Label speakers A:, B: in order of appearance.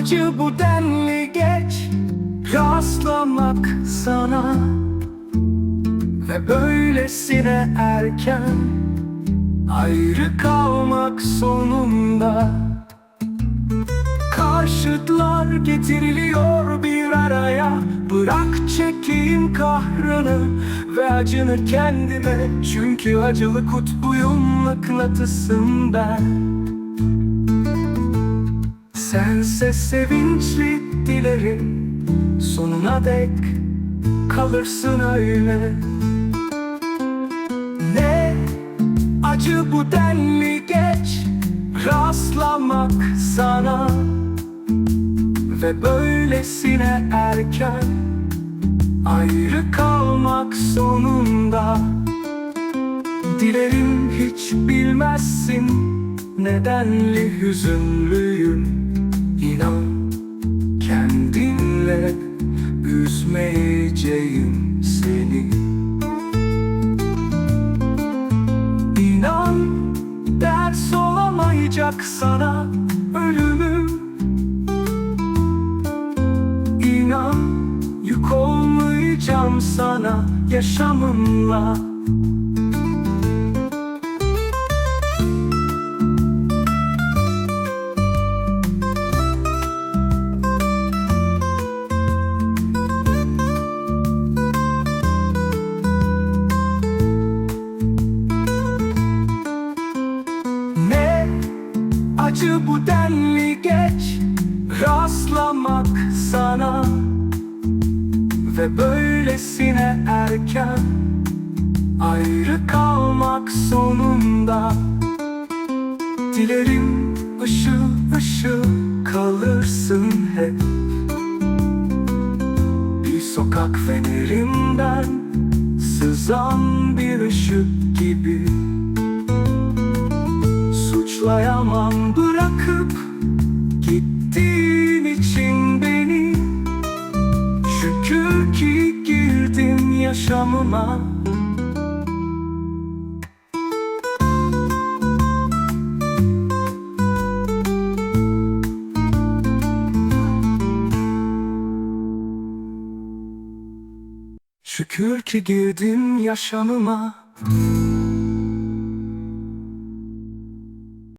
A: acı bu denli geç Rastlamak sana. Ve böylesine erken Ayrı kalmak sonunda. Karşıtlar getiriliyor bir araya Bırak çekeyim kahrını Ve acını kendime. Çünkü acılı kutbuyum mıknatısım ben Sense sevinçli dilerim. Sonuna dek kalırsın öyle. Ne acı bu denli geç Rastlamak sana. Ve böylesine erken Ayrı kalmak sonunda. Dilerim hiç bilmezsin Nedenli hüzünlüyüm İnan kendinle üzmeyeceğim seni. İnan ders olamayacak sana ölümüm İnan yük olmayacağım sana yaşamımla acı bu denli geç Rastlamak sana. Ve böylesine erken Ayrı kalmak sonunda. Dilerim ışıl ışıl kalırsın hep. Bir sokak fenerimden Sızan bir ışık gibi yaşamıma. Şükür ki girdin yaşamıma